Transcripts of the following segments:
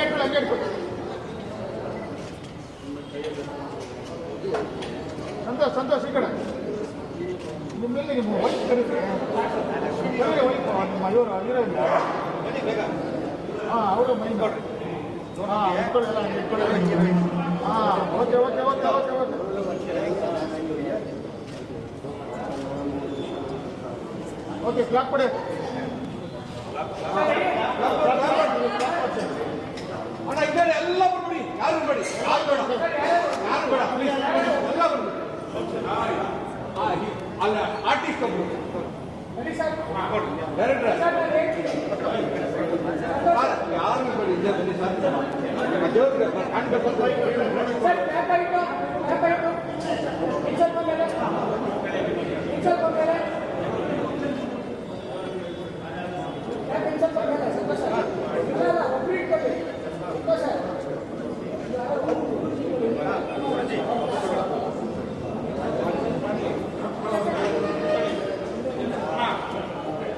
ಹಂಗೆ ಸಂತೋಷ ಇಟ್ಕೊಳ್ಳಿ ಸಂತೋಷ್ ಸಂತೋಷ್ ಈ ಕಡೆ ನಿಮ್ಮಲ್ಲಿ ನಿಮ್ಮ ವೈಫ್ ಕರೀತಾರೆ ನಿಮ್ಮ ಇವರು ಇರೋಲ್ಲ ಹಾಂ ಅವರು ಮೈಂಡ್ ಹಾಂ ಇಟ್ಕೊಳ್ಳಿ ಎಲ್ಲ ಹಂಗೆ ಇಟ್ಕೊಳ್ಳಿ ಹಾಂ okay okay okay okay okay okay clap ಕೊಡಿ ಅಣ್ಣ ಇದ್ದಾರೆ ಎಲ್ಲ ಬಂದ್ಬಿಡಿ ಯಾರು ಬೇಡಿ ಯಾರು ಬೇಡ ಯಾರು ಬೇಡ ಪ್ಲೀಸ್ ಎಲ್ಲ ಬಂದ್ಬಿಡಿ ಅಲ್ಲ ಆರ್ಟಿಸ್ಟ್ ಒಬ್ರು ಯಾರು ಬನ್ನಿ ಸರ್ ಕಾಣ್ಬೇಕು ಸರ್ ಸ್ವಲ್ಪ ಹಾಂ ಸ್ವಲ್ಪ ಹಿಂದಕ್ಕೆ ಹೋಗಿ ಹಾಂ ರೆಡಿ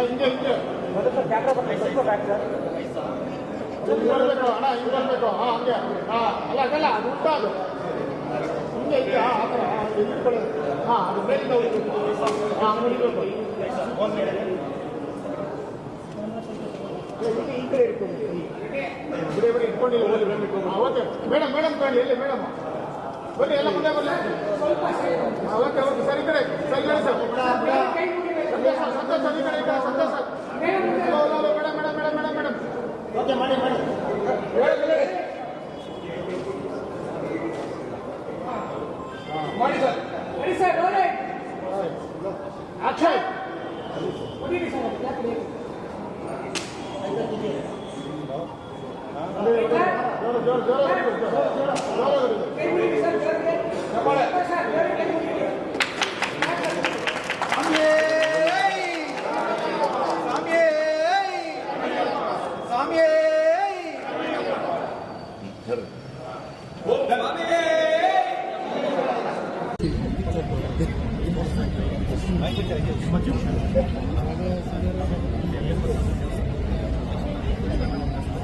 ಹಿಂಗೆ ಹಿಂಗೆ ಕ್ಯಾಮ್ರಾ ಬರ್ತೀನಿ ಸ್ವಲ್ಪ ಬ್ಯಾಕ್ ಸರ್ ಹಿಂಗೆ ಬರಬೇಕು ಅಣ್ಣ ಹಿಂಗೆ ಬರಬೇಕು ಹಾಂ ಹಂಗೆ ಹಾಂ ಅಲ್ಲ ಅದಲ್ಲ ಅದು ಉಂಟ ಅದು ಹಿಂಗೆ ಹಿಂಗೆ ಹಾಂ ಆ ಥರ ಹಾಂ ಹಿಂಗೆ ಇಟ್ಕೊಳ್ಳಿ ಹಾಂ ಅದು ಮೇಲಿಂದ ಉಳಿಬೇಕು ಹಾಂ ಹಂಗೆ ಉಳಿಬೇಕು ಈ ಕಡೆ ಇಟ್ಕೊಂಡು ಬಿಡಿ ಬಿಡಿ ಇಟ್ಕೊಂಡಿಲ್ಲ ಹೋಗಿ ಬರಬೇಕು ಹಾಂ ಓಕೆ ಮೇಡಮ್ ಮೇಡಮ್ ತಗೊಳ್ಳಿ ಎಲ್ಲಿ ಮೇಡಮ್ ಬನ್ನಿ ಎಲ್ಲ ಮುಂದೆ ಬರಲಿ ಹಾಂ ಓಕೆ ಓಕೆ ಸರಿ ಈ ಕಡೆ ಸರಿ ಹೇಳಿ ಸರ್ ಸಂತೋಷ ಸಂತೋಷ ಈ ಕಡೆ ಮಾಡಿ ಮಾಡಿ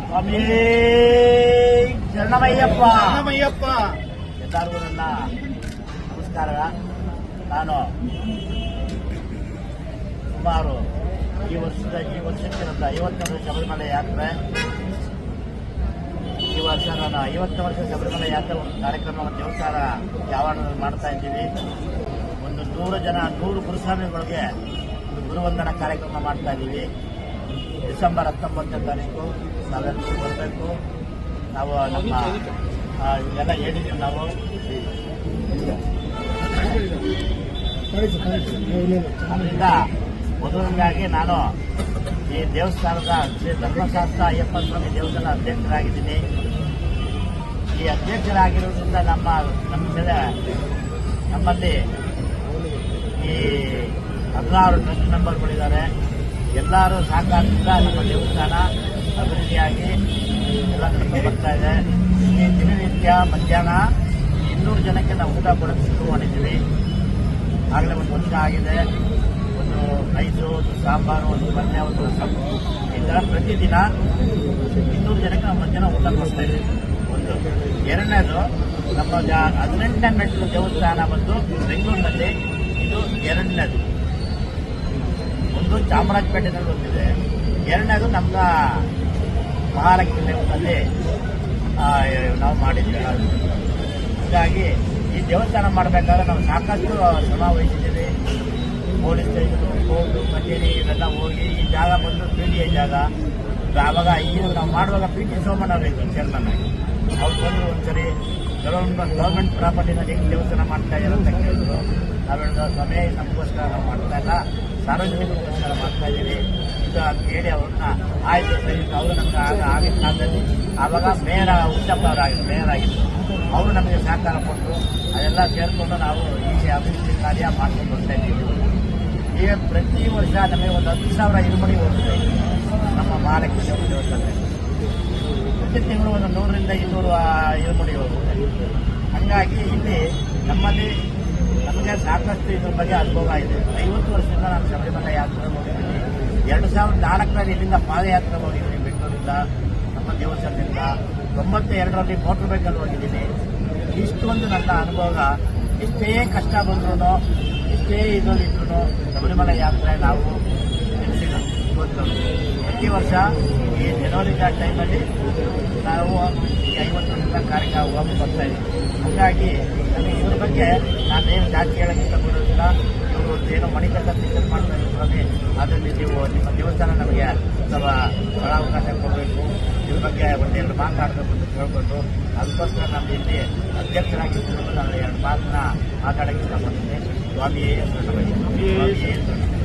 ಸ್ವಾಮಿ ಶರಣಮಯ್ಯಪ್ಪ. ರಾಮಯ್ಯಪ್ಪ ಎಲ್ಲರಿಗೂ ನನ್ನ ನಮಸ್ಕಾರ. ನಾನು ಸುಮಾರು ಈ ವರ್ಷದ ಈ ವರ್ಷಕ್ಕೆ ನನ್ನ ಐವತ್ತನೇ ಶಬರಿಮಲೆ ಯಾತ್ರೆ. ವರ್ಷ ನಾನು ಐವತ್ತು ವರ್ಷ ಶಬರಿಮಲೆ ಯಾತ್ರೆ ಒಂದು ಕಾರ್ಯಕ್ರಮವನ್ನು ದೇವಸ್ಥಾನ ಆವರಣದಲ್ಲಿ ಮಾಡ್ತಾ ಇದ್ದೀವಿ. ಒಂದು ನೂರು ಜನ, ನೂರು ಗುರುಸ್ವಾಮಿಗಳಿಗೆ ಒಂದು ಗುರುವಂದನ ಕಾರ್ಯಕ್ರಮ ಮಾಡ್ತಾ ಇದ್ದೀವಿ. ಡಿಸೆಂಬರ್ ಹತ್ತೊಂಬತ್ತನೇ ತಾರೀಕು ನಾವೆಲ್ಲರೂ ಬರಬೇಕು. ನಾವು ನಮ್ಮ ಇವೆಲ್ಲ ಹೇಳಿದ್ದೀವಿ ನಾವು. ಅದರಿಂದ ಮೊದಲನೇದಾಗಿ ನಾನು ಈ ದೇವಸ್ಥಾನದ ಶ್ರೀ ಧರ್ಮಶಾಸ್ತ್ರ ಅಯ್ಯಪ್ಪ ಸ್ವಾಮಿ ದೇವಸ್ಥಾನ ಅಧ್ಯಕ್ಷರಾಗಿದ್ದೀನಿ. ಈ ಅಧ್ಯಕ್ಷರಾಗಿರುವುದರಿಂದ ನಮ್ಮ ಜನ ನಮ್ಮಲ್ಲಿ ಈ ಹದಿನಾರು ಟ್ರಸ್ಟ್ ಮೆಂಬರ್ಗಳಿದ್ದಾರೆ ಎಲ್ಲರೂ ಸಹಕಾರದಿಂದ ನಮ್ಮ ದೇವಸ್ಥಾನ ಅಭಿವೃದ್ಧಿಯಾಗಿ ಎಲ್ಲ ಕಡೆ ಬರ್ತಾ ಇದೆ. ಈ ದಿನನಿತ್ಯ ಮಧ್ಯಾಹ್ನ ಇನ್ನೂರು ಜನಕ್ಕೆ ನಾವು ಊಟ ಕೊಡೋಕ್ಕೆ ಶುರು ಮಾಡಿದ್ದೀವಿ ಆಗಲೇ ಒಂದು ವರ್ಷ ಆಗಿದೆ. ಒಂದು ರೈಸು ಒಂದು ಸಾಂಬಾರು, ಒಂದು ಪಲ್ಯ ಒಂದು ಈ ಥರ ಪ್ರತಿದಿನ ಇನ್ನೂರು ಜನಕ್ಕೆ ನಾವು ಮಧ್ಯಾಹ್ನ ಊಟ ಕೊಡ್ತಾ ಇದ್ದೀವಿ. ಒಂದು ಎರಡನೇದು ನಮ್ಮ ಹದಿನೆಂಟನೇ ಮೆಟ್ಲು ದೇವಸ್ಥಾನ ಬಂದು ಬೆಂಗಳೂರಿನಲ್ಲಿ. ಇದು ಎರಡನೇದು. ಒಂದು ಚಾಮರಾಜಪೇಟೆನಲ್ಲಿ ಒಂದಿದೆ ಎರಡನೇದು ನಮ್ಮ ಮಹಾಲಕ್ಷ್ಮಿ ನಾವು ಮಾಡಿದ್ದೇವೆ ಹಾಗಾಗಿ ಈ ದೇವಸ್ಥಾನ ಮಾಡಬೇಕಾದ್ರೆ ನಾವು ಸಾಕಷ್ಟು ಶ್ರಮ ವಹಿಸಿದ್ದೀವಿ. ಪೊಲೀಸ್ ಸ್ಟೇಷನ್, ಕೋರ್ಟು, ಕಚೇರಿ, ಇವೆಲ್ಲ ಹೋಗಿ ಈ ಜಾಗ ಬಂದು ಪಿ ಜಾಗ. ಆವಾಗ ಈಗ ನಾವು ಮಾಡುವಾಗ ಪಿ ಟಿ ಸೋಮಣ್ಣ ಚೇರ್ಮನ್ ಆಗಿ. ಅವ್ರು ಬಂದರು ಒಂದ್ಸರಿ ಗವರ್ಮೆಂಟ್ ಗೌರ್ಮೆಂಟ್ ಪ್ರಾಪರ್ಟಿನಲ್ಲಿ ಹೆಂಗೆ ದೇವಸ್ಥಾನ ಮಾಡ್ತಾ ಇದ್ದಾರೆ ಅಂತ ಕೇಳಿದ್ರು. ನಾವು ಹೇಳಿದ ಸ್ವಾಮಿ, ನಮಗೋಸ್ಕರ ನಾವು ಮಾಡ್ತಾ ಇಲ್ಲ. ಸಾರ್ವಜನಿಕರಿಗೋಸ್ಕರ ಮಾಡ್ತಾ ಇದ್ದೀವಿ. ಇದು ಅಂತ ಹೇಳಿ ಅವ್ರನ್ನ, ಆಯ್ತು ಸರಿ, ಅವರು ನಮ್ಗೆ ಆಗ ಆಗಿನ ಕಾಲದಲ್ಲಿ ಆವಾಗ ಮೇಯರ್ ಉತ್ತಪ್ಪ ಅವರಾಗಿದ್ರು ಮೇಯರ್ ಆಗಿದ್ರು. ಅವರು ನಮಗೆ ಸಹಕಾರ ಕೊಟ್ಟರು ಅದೆಲ್ಲ ಸೇರಿಕೊಂಡು ನಾವು ಈ ಅಭಿವೃದ್ಧಿ ಕಾರ್ಯ ಮಾಡ್ಕೊಂಡು ಬರ್ತಾ ಇದ್ದೀವಿ. ಈಗ ಪ್ರತಿ ವರ್ಷ ನಮಗೆ ಒಂದು ಹತ್ತು ಸಾವಿರ ಇಳುವರಿ ಹೋಗುತ್ತೆ ನಮ್ಮ ಮಹಾಲಕ್ಷ್ಮಿ ದೇವಸ್ಥಾನದಲ್ಲಿ ತಿಂಗಳು ಒಂದು ನೂರರಿಂದ ಇನ್ನೂರು ಇಳುವರಿ ಹೋಗುತ್ತೆ ಹಂಗಾಗಿ ಇಲ್ಲಿ ನಮ್ಮಲ್ಲಿ ನಮಗೆ ಸಾಕಷ್ಟು ಇದ್ರ ಬಗ್ಗೆ ಅನುಭವ ಇದೆ. ಐವತ್ತು ವರ್ಷದಿಂದ ನಾನು ಶಬರಿಮಲೆ ಯಾತ್ರೆ ಹೋಗಿದ್ದೀನಿ. ಎರಡು ಸಾವಿರದ ನಾಲ್ಕರಲ್ಲಿ ಇಲ್ಲಿಂದ ಪಾದಯಾತ್ರೆ ಹೋಗಿದ್ದೀನಿ ಬೆಂಗಳೂರಿಂದ, ನಮ್ಮ ದೇವಸ್ಥಾನದಿಂದ. ತೊಂಬತ್ತ ಎರಡರಲ್ಲಿ ಮೋಟರ್ ಬೈಕಲ್ಲಿ ಹೋಗಿದ್ದೀನಿ. ಇಷ್ಟೊಂದು ನನ್ನ ಅನುಭವ. ಎಷ್ಟೇ ಕಷ್ಟ ಬಂದ್ರು ಎಷ್ಟೇ ಇದ್ರು ಶಬರಿಮಲೆ ಯಾತ್ರೆ ನಾವು ಪ್ರತಿ ವರ್ಷ ಈ ಜನವರಿ ಟೈಮಲ್ಲಿ ನಾವು ಐವತ್ತು ವರ್ಷದ ಕಾರ್ಯಕ್ರಮ ಹೋಗಿ ಬರ್ತಾ ಇದ್ದೀವಿ. ಹಾಗಾಗಿ ನಮಗೆ ಇವ್ರ ಬಗ್ಗೆ ನಾನೇನು ಜಾಸ್ತಿ ಹೇಳಕ್ಕೆ ಇಷ್ಟಪಡೋದಿಲ್ಲ. ಇವರು ಏನೋ ಮಣಿಕಂಠ ಪಿಕ್ಚರ್ ಮಾಡ್ತಾ ಇದ್ದಾರೆ ಅದರಲ್ಲಿ ನೀವು ನಿಮ್ಮ ದೇವಸ್ಥಾನ ನಮಗೆ ಸ್ವಲ್ಪ ಸ್ಥಳಾವಕಾಶ ಕೊಡಬೇಕು. ಇದ್ರ ಬಗ್ಗೆ ಒಂದೆರಡು ಮಾತಾಡಬೇಕು ಅಂತ ಕೇಳ್ಕೊಂಡು ಅದಕ್ಕೋಸ್ಕರ ನಮ್ಮ ಇಲ್ಲಿ ಅಧ್ಯಕ್ಷರಾಗಿದ್ದು ನಾನು ಎರಡು ಮಾತನ್ನ ಮಾತಾಡೋಕ್ಕೆ ಇಷ್ಟಪಡ್ತೀನಿ. ಸ್ವಾಮಿ ಸ್ವಾಮಿ ಎಲ್ಲ ಫ್ಯಾಮಿಲಿ ಮಾಡ್ತಿರೋದು ಆ, ಹೀರೋಯಿನ್ ಬಂದ್ಬಿಡಿ